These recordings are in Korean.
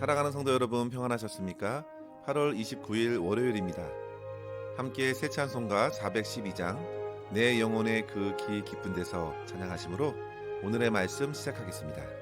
사랑하는 성도 여러분 평안하셨습니까? 8월 29일 월요일입니다. 함께 새 찬송가 412장 내 영혼의 그기 깊은 데서 찬양하심으로 오늘의 말씀 시작하겠습니다.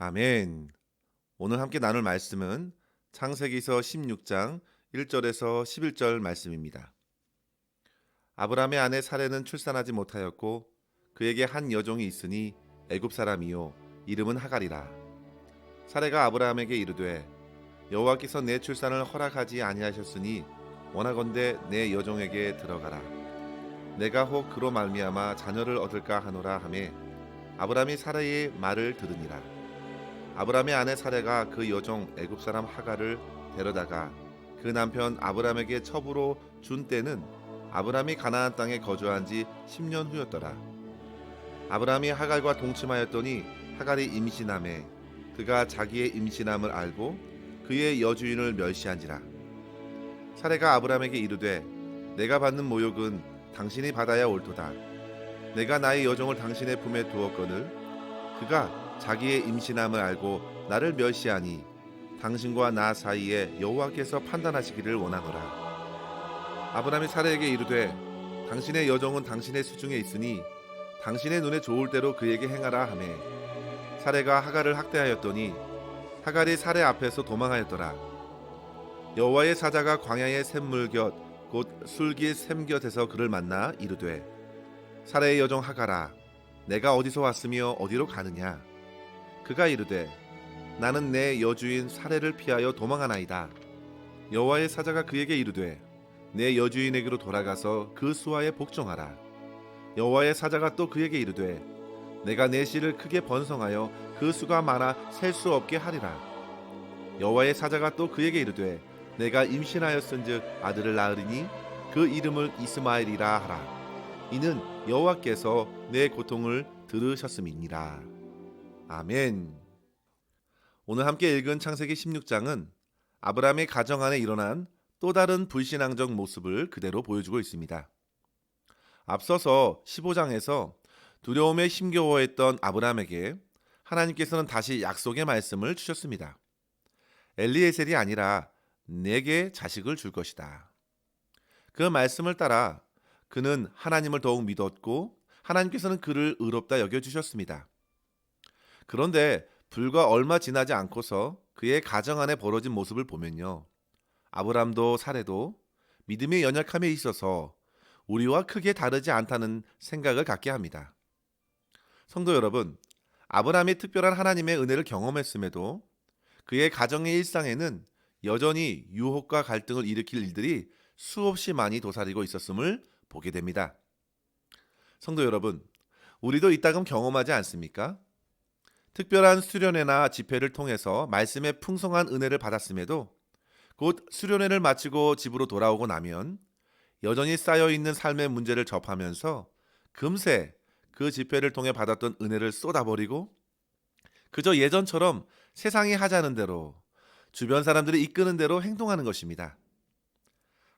아멘. 오늘 함께 나눌 말씀은 창세기서 16장 1절에서 11절 말씀입니다. 아브라함의 아내 사레는 출산하지 못하였고 그에게 한 여종이 있으니 애굽 사람이요 이름은 하갈이라. 사레가 아브라함에게 이르되 여호와께서 내 출산을 허락하지 아니하셨으니 원하건대 내 여종에게 들어가라 내가 혹 그로 말미암아 자녀를 얻을까 하노라 하매 아브라함이 사라의 말을 들으니라 아브라함의 아내 사레가 그 여종 애굽 사람 하가를 데려다가 그 남편 아브라함에게 첩으로 준 때는 아브라함이 가나안 땅에 거주한 지 10년 후였더라. 아브라함이 하갈과 동침하였더니 하갈이 임신함에 그가 자기의 임신함을 알고 그의 여주인을 멸시한지라. 사레가 아브라함에게 이르되 내가 받는 모욕은 당신이 받아야 옳도다. 내가 나의 여종을 당신의 품에 두었거늘 그가 자기의 임신함을 알고 나를 멸시하니 당신과 나 사이에 여호와께서 판단하시기를 원하노라. 아브라함이 사레에게 이르되 당신의 여종은 당신의 수중에 있으니 당신의 눈에 좋을 대로 그에게 행하라 하매. 사레가 하갈을 학대하였더니 하갈이 사레 앞에서 도망하였더라. 여호와의 사자가 광야의 샘물 곁 곧 술기 샘 곁에서 그를 만나 이르되 사레의 여종 하갈아 내가 어디서 왔으며 어디로 가느냐 그가 이르되 나는 내 여주인 사레를 피하여 도망하나이다. 여호와의 사자가 그에게 이르되 내 여주인에게로 돌아가서 그 수하에 복종하라. 여호와의 사자가 또 그에게 이르되 내가 내 씨를 크게 번성하여 그 수가 많아 셀 수 없게 하리라. 여호와의 사자가 또 그에게 이르되 내가 임신하였은즉 아들을 낳으리니 그 이름을 이스마엘이라 하라. 이는 여호와께서 내 고통을 들으셨음이니라 아멘 오늘 함께 읽은 창세기 16장은 아브라함의 가정 안에 일어난 또 다른 불신앙적 모습을 그대로 보여주고 있습니다. 앞서서 15장에서 두려움에 힘겨워했던 아브라함에게 하나님께서는 다시 약속의 말씀을 주셨습니다. 엘리에셀이 아니라 내게 자식을 줄 것이다. 그 말씀을 따라 그는 하나님을 더욱 믿었고 하나님께서는 그를 의롭다 여겨 주셨습니다. 그런데 불과 얼마 지나지 않고서 그의 가정 안에 벌어진 모습을 보면요. 아브람도 사례도 믿음의 연약함에 있어서 우리와 크게 다르지 않다는 생각을 갖게 합니다. 성도 여러분, 아브라함이 특별한 하나님의 은혜를 경험했음에도 그의 가정의 일상에는 여전히 유혹과 갈등을 일으킬 일들이 수없이 많이 도사리고 있었음을 보게 됩니다. 성도 여러분, 우리도 이따금 경험하지 않습니까? 특별한 수련회나 집회를 통해서 말씀의 풍성한 은혜를 받았음에도 곧 수련회를 마치고 집으로 돌아오고 나면 여전히 쌓여 있는 삶의 문제를 접하면서 금세 그 집회를 통해 받았던 은혜를 쏟아버리고 그저 예전처럼 세상이 하자는 대로 주변 사람들이 이끄는 대로 행동하는 것입니다.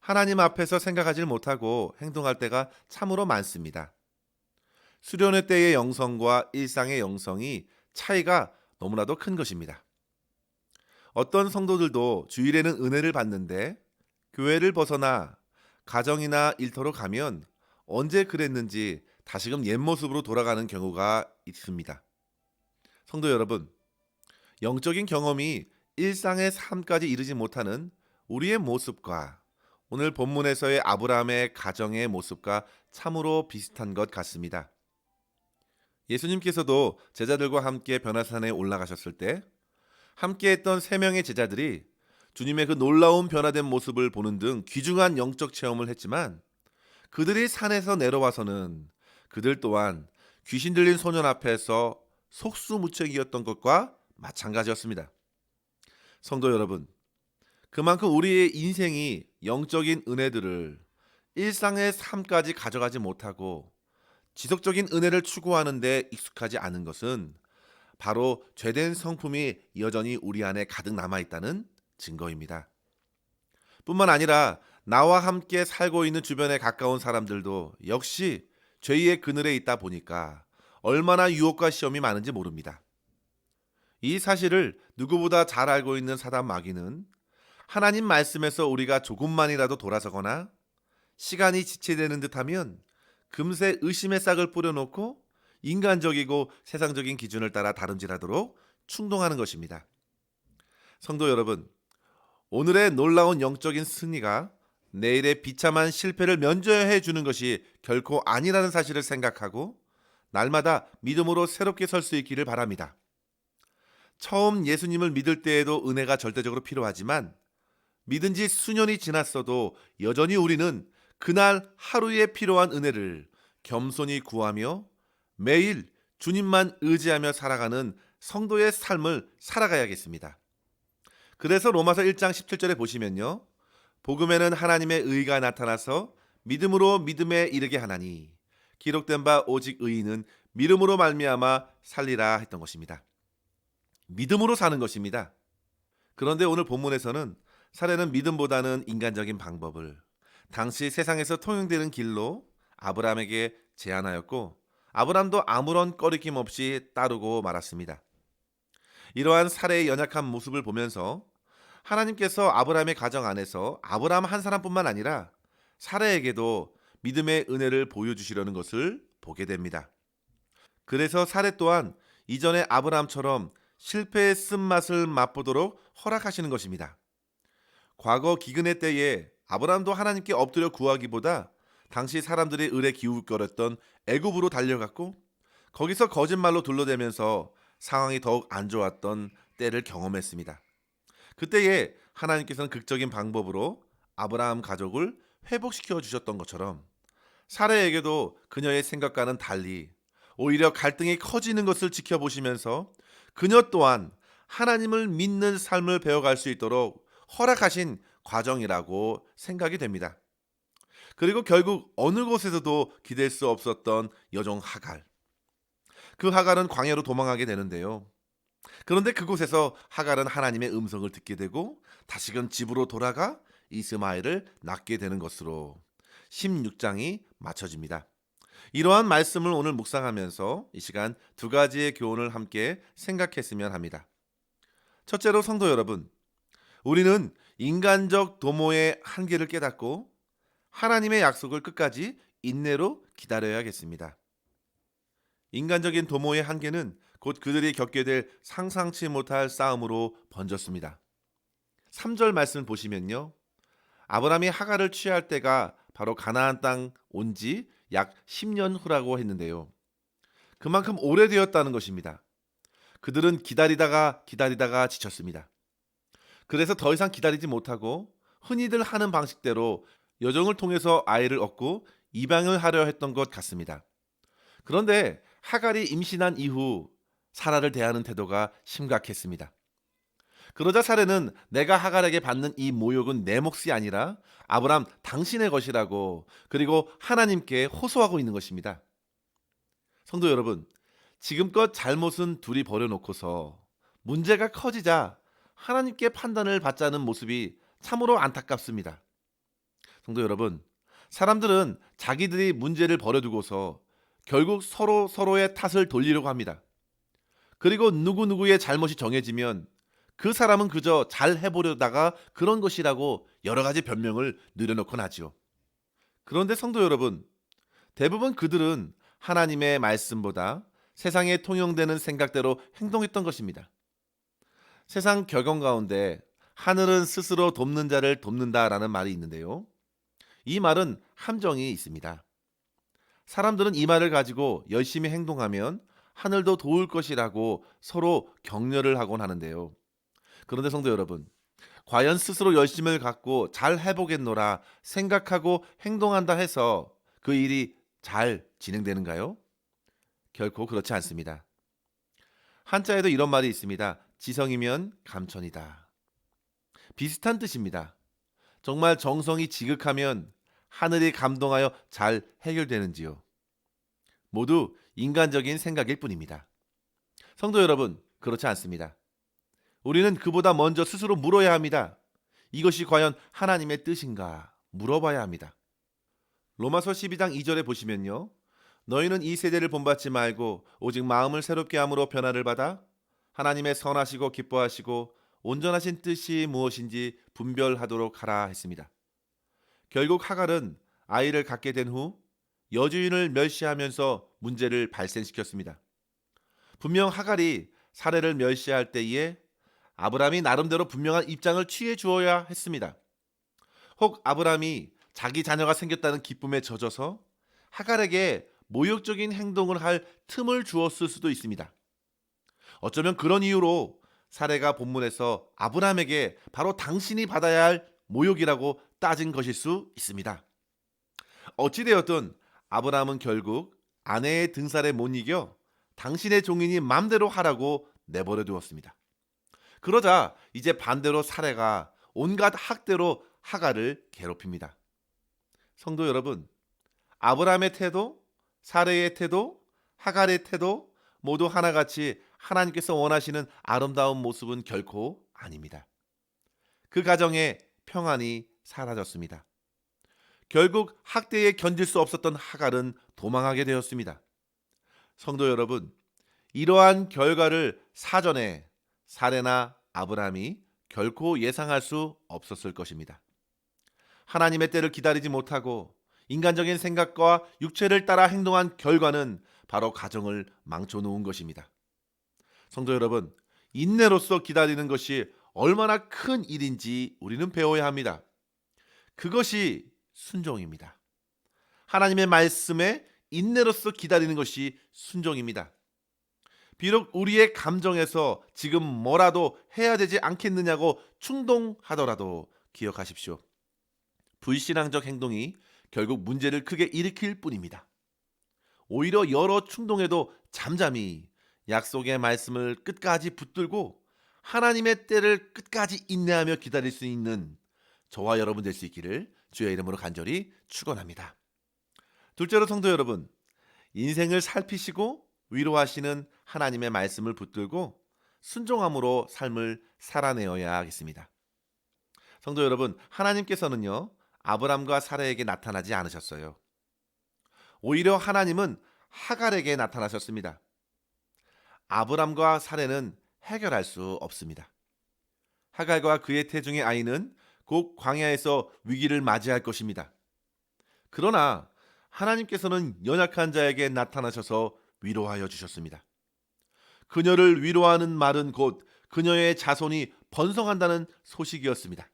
하나님 앞에서 생각하지 못하고 행동할 때가 참으로 많습니다. 수련회 때의 영성과 일상의 영성이 차이가 너무나도 큰 것입니다. 어떤 성도들도 주일에는 은혜를 받는데 교회를 벗어나 가정이나 일터로 가면 언제 그랬는지 다시금 옛 모습으로 돌아가는 경우가 있습니다. 성도 여러분, 영적인 경험이 일상의 삶까지 이르지 못하는 우리의 모습과 오늘 본문에서의 아브라함의 가정의 모습과 참으로 비슷한 것 같습니다. 예수님께서도 제자들과 함께 변화산에 올라가셨을 때 함께 했던 세 명의 제자들이 주님의 그 놀라운 변화된 모습을 보는 등 귀중한 영적 체험을 했지만 그들이 산에서 내려와서는 그들 또한 귀신 들린 소년 앞에서 속수무책이었던 것과 마찬가지였습니다. 성도 여러분, 그만큼 우리의 인생이 영적인 은혜들을 일상의 삶까지 가져가지 못하고 지속적인 은혜를 추구하는데 익숙하지 않은 것은 바로 죄된 성품이 여전히 우리 안에 가득 남아 있다는 증거입니다. 뿐만 아니라 나와 함께 살고 있는 주변에 가까운 사람들도 역시 죄의 그늘에 있다 보니까 얼마나 유혹과 시험이 많은지 모릅니다. 이 사실을 누구보다 잘 알고 있는 사단 마귀는 하나님 말씀에서 우리가 조금만이라도 돌아서거나 시간이 지체되는 듯하면 금세 의심의 싹을 뿌려놓고 인간적이고 세상적인 기준을 따라 다름질하도록 충동하는 것입니다. 성도 여러분, 오늘의 놀라운 영적인 승리가 내일의 비참한 실패를 면제해 주는 것이 결코 아니라는 사실을 생각하고 날마다 믿음으로 새롭게 설 수 있기를 바랍니다. 처음 예수님을 믿을 때에도 은혜가 절대적으로 필요하지만 믿은 지 수년이 지났어도 여전히 우리는 그날 하루에 필요한 은혜를 겸손히 구하며 매일 주님만 의지하며 살아가는 성도의 삶을 살아가야겠습니다. 그래서 로마서 1장 17절에 보시면요. 복음에는 하나님의 의가 나타나서 믿음으로 믿음에 이르게 하나니 기록된 바 오직 의인은 믿음으로 말미암아 살리라 했던 것입니다. 믿음으로 사는 것입니다. 그런데 오늘 본문에서는 사례는 믿음보다는 인간적인 방법을 당시 세상에서 통용되는 길로 아브라함에게 제안하였고 아브라함도 아무런 꺼리낌 없이 따르고 말았습니다. 이러한 사례의 연약한 모습을 보면서 하나님께서 아브라함의 가정 안에서 아브라함 한 사람뿐만 아니라 사례에게도 믿음의 은혜를 보여주시려는 것을 보게 됩니다. 그래서 사례 또한 이전의 아브라함처럼 실패의 쓴맛을 맛보도록 허락하시는 것입니다. 과거 기근의 때에 아브라함도 하나님께 엎드려 구하기보다 당시 사람들의 을에 기웃거렸던 애굽으로 달려갔고 거기서 거짓말로 둘러대면서 상황이 더욱 안 좋았던 때를 경험했습니다. 그때에 하나님께서는 극적인 방법으로 아브라함 가족을 회복시켜 주셨던 것처럼 사례에게도 그녀의 생각과는 달리 오히려 갈등이 커지는 것을 지켜보시면서 그녀 또한 하나님을 믿는 삶을 배워갈 수 있도록 허락하신 과정이라고 생각이 됩니다. 그리고 결국 어느 곳에서도 기댈 수 없었던 여종 하갈. 그 하갈은 광야로 도망하게 되는데요. 그런데 그곳에서 하갈은 하나님의 음성을 듣게 되고 다시금 집으로 돌아가 이스마엘을 낳게 되는 것으로 16장이 맞춰집니다. 이러한 말씀을 오늘 묵상하면서 이 시간 두 가지의 교훈을 함께 생각했으면 합니다. 첫째로 성도 여러분, 우리는 인간적 도모의 한계를 깨닫고 하나님의 약속을 끝까지 인내로 기다려야겠습니다. 인간적인 도모의 한계는 곧 그들이 겪게 될 상상치 못할 싸움으로 번졌습니다. 3절 말씀 보시면요. 아브라함이 하갈을 취할 때가 바로 가나안 땅 온 지 약 10년 후라고 했는데요. 그만큼 오래되었다는 것입니다. 그들은 기다리다가 기다리다가 지쳤습니다. 그래서 더 이상 기다리지 못하고 흔히들 하는 방식대로 여정을 통해서 아이를 얻고 입양을 하려 했던 것 같습니다. 그런데 하갈이 임신한 이후 사라를 대하는 태도가 심각했습니다. 그러자 사례는 내가 하갈에게 받는 이 모욕은 내 몫이 아니라 아브람 당신의 것이라고 그리고 하나님께 호소하고 있는 것입니다. 성도 여러분, 지금껏 잘못은 둘이 버려놓고서 문제가 커지자 하나님께 판단을 받자는 모습이 참으로 안타깝습니다. 성도 여러분, 사람들은 자기들이 문제를 버려두고서 결국 서로 서로의 탓을 돌리려고 합니다. 그리고 누구누구의 잘못이 정해지면 그 사람은 그저 잘 해보려다가 그런 것이라고 여러 가지 변명을 늘여놓곤 하지요. 그런데 성도 여러분, 대부분 그들은 하나님의 말씀보다 세상에 통용되는 생각대로 행동했던 것입니다. 세상 격언 가운데 하늘은 스스로 돕는 자를 돕는다라는 말이 있는데요. 이 말은 함정이 있습니다. 사람들은 이 말을 가지고 열심히 행동하면 하늘도 도울 것이라고 서로 격려를 하곤 하는데요. 그런데 성도 여러분, 과연 스스로 열심을 갖고 잘 해보겠노라 생각하고 행동한다 해서 그 일이 잘 진행되는가요? 결코 그렇지 않습니다. 한자에도 이런 말이 있습니다. 지성이면 감천이다. 비슷한 뜻입니다. 정말 정성이 지극하면 하늘이 감동하여 잘 해결되는지요. 모두 인간적인 생각일 뿐입니다. 성도 여러분, 그렇지 않습니다. 우리는 그보다 먼저 스스로 물어야 합니다. 이것이 과연 하나님의 뜻인가 물어봐야 합니다. 로마서 12장 2절에 보시면요. 너희는 이 세대를 본받지 말고 오직 마음을 새롭게 함으로 변화를 받아 하나님의 선하시고 기뻐하시고 온전하신 뜻이 무엇인지 분별하도록 하라 했습니다. 결국 하갈은 아이를 갖게 된 후 여주인을 멸시하면서 문제를 발생시켰습니다. 분명 하갈이 사례를 멸시할 때에 아브라함이 나름대로 분명한 입장을 취해 주어야 했습니다. 혹 아브라함이 자기 자녀가 생겼다는 기쁨에 젖어서 하갈에게 모욕적인 행동을 할 틈을 주었을 수도 있습니다. 어쩌면 그런 이유로 사례가 본문에서 아브라함에게 바로 당신이 받아야 할 모욕이라고 따진 것일 수 있습니다. 어찌되었든 아브라함은 결국 아내의 등살에 못 이겨 당신의 종인이 맘대로 하라고 내버려 두었습니다. 그러자 이제 반대로 사례가 온갖 학대로 하가를 괴롭힙니다. 성도 여러분, 아브라함의 태도, 사례의 태도, 하갈의 태도 모두 하나같이 하나님께서 원하시는 아름다운 모습은 결코 아닙니다. 그 가정에 평안이 사라졌습니다. 결국 학대에 견딜 수 없었던 하갈은 도망하게 되었습니다. 성도 여러분, 이러한 결과를 사전에 사레나 아브라함이 결코 예상할 수 없었을 것입니다. 하나님의 때를 기다리지 못하고 인간적인 생각과 육체를 따라 행동한 결과는 바로 가정을 망쳐 놓은 것입니다. 성도 여러분, 인내로서 기다리는 것이 얼마나 큰 일인지 우리는 배워야 합니다. 그것이 순종입니다. 하나님의 말씀에 인내로서 기다리는 것이 순종입니다. 비록 우리의 감정에서 지금 뭐라도 해야 되지 않겠느냐고 충동하더라도 기억하십시오. 불신앙적 행동이 결국 문제를 크게 일으킬 뿐입니다. 오히려 여러 충동에도 잠잠히 약속의 말씀을 끝까지 붙들고 하나님의 때를 끝까지 인내하며 기다릴 수 있는 저와 여러분 될 수 있기를 주의 이름으로 간절히 축원합니다. 둘째로 성도 여러분, 인생을 살피시고 위로하시는 하나님의 말씀을 붙들고 순종함으로 삶을 살아내어야 하겠습니다. 성도 여러분, 하나님께서는요, 아브람과 사라에게 나타나지 않으셨어요. 오히려 하나님은 하갈에게 나타나셨습니다. 아브람과 사레는 해결할 수 없습니다. 하갈과 그의 태중의 아이는 곧 광야에서 위기를 맞이할 것입니다. 그러나 하나님께서는 연약한 자에게 나타나셔서 위로하여 주셨습니다. 그녀를 위로하는 말은 곧 그녀의 자손이 번성한다는 소식이었습니다.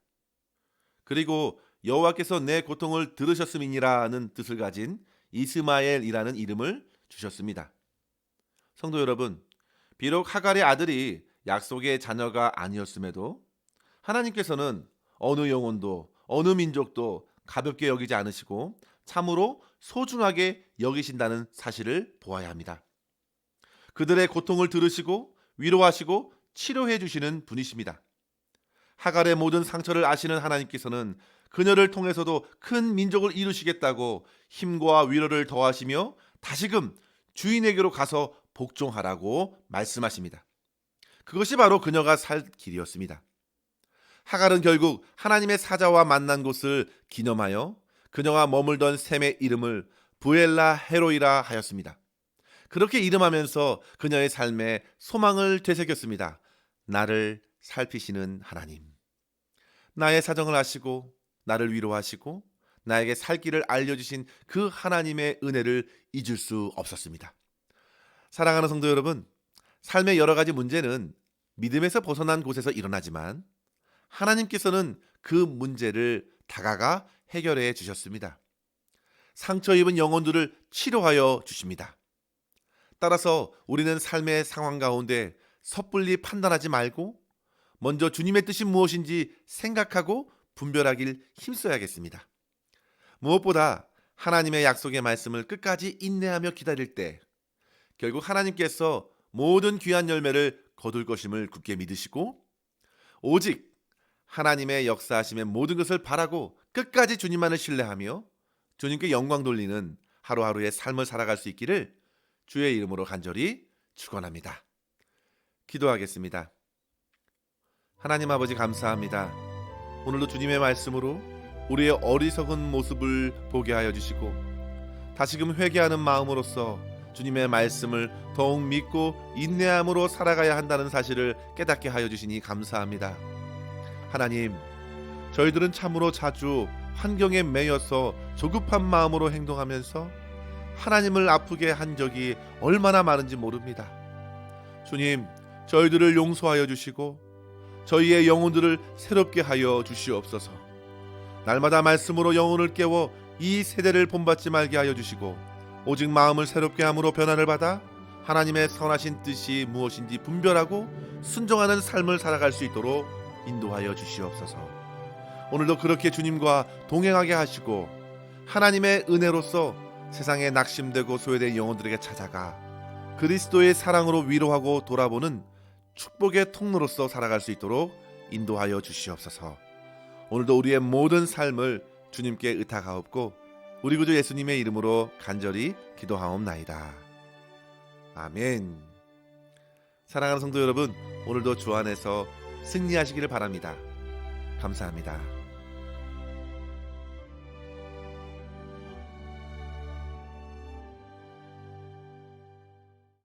그리고 여호와께서 내 고통을 들으셨음이니라는 뜻을 가진 이스마엘이라는 이름을 주셨습니다. 성도 여러분, 비록 하갈의 아들이 약속의 자녀가 아니었음에도 하나님께서는 어느 영혼도 어느 민족도 가볍게 여기지 않으시고 참으로 소중하게 여기신다는 사실을 보아야 합니다. 그들의 고통을 들으시고 위로하시고 치료해 주시는 분이십니다. 하갈의 모든 상처를 아시는 하나님께서는 그녀를 통해서도 큰 민족을 이루시겠다고 힘과 위로를 더하시며 다시금 주인에게로 가서 복종하라고 말씀하십니다. 그것이 바로 그녀가 살 길이었습니다. 하갈은 결국 하나님의 사자와 만난 곳을 기념하여 그녀가 머물던 샘의 이름을 부엘라 헤로이라 하였습니다. 그렇게 이름하면서 그녀의 삶에 소망을 되새겼습니다. 나를 살피시는 하나님. 나의 사정을 아시고 나를 위로하시고 나에게 살 길을 알려주신 그 하나님의 은혜를 잊을 수 없었습니다. 사랑하는 성도 여러분, 삶의 여러 가지 문제는 믿음에서 벗어난 곳에서 일어나지만 하나님께서는 그 문제를 다가가 해결해 주셨습니다. 상처 입은 영혼들을 치료하여 주십니다. 따라서 우리는 삶의 상황 가운데 섣불리 판단하지 말고 먼저 주님의 뜻이 무엇인지 생각하고 분별하길 힘써야겠습니다. 무엇보다 하나님의 약속의 말씀을 끝까지 인내하며 기다릴 때 결국 하나님께서 모든 귀한 열매를 거둘 것임을 굳게 믿으시고 오직 하나님의 역사하심의 모든 것을 바라고 끝까지 주님만을 신뢰하며 주님께 영광 돌리는 하루하루의 삶을 살아갈 수 있기를 주의 이름으로 간절히 축원합니다. 기도하겠습니다. 하나님 아버지 감사합니다. 오늘도 주님의 말씀으로 우리의 어리석은 모습을 보게 하여 주시고 다시금 회개하는 마음으로서 주님의 말씀을 더욱 믿고 인내함으로 살아가야 한다는 사실을 깨닫게 하여 주시니 감사합니다. 하나님, 저희들은 참으로 자주 환경에 매여서 조급한 마음으로 행동하면서 하나님을 아프게 한 적이 얼마나 많은지 모릅니다. 주님, 저희들을 용서하여 주시고 저희의 영혼들을 새롭게 하여 주시옵소서. 날마다 말씀으로 영혼을 깨워 이 세대를 본받지 말게 하여 주시고 오직 마음을 새롭게 함으로 변화를 받아 하나님의 선하신 뜻이 무엇인지 분별하고 순종하는 삶을 살아갈 수 있도록 인도하여 주시옵소서. 오늘도 그렇게 주님과 동행하게 하시고 하나님의 은혜로서 세상에 낙심되고 소외된 영혼들에게 찾아가 그리스도의 사랑으로 위로하고 돌아보는 축복의 통로로서 살아갈 수 있도록 인도하여 주시옵소서. 오늘도 우리의 모든 삶을 주님께 의탁하옵고 우리 구주 예수님의 이름으로 간절히 기도하옵나이다. 아멘. 사랑하는 성도 여러분, 오늘도 주 안에서 승리하시기를 바랍니다. 감사합니다.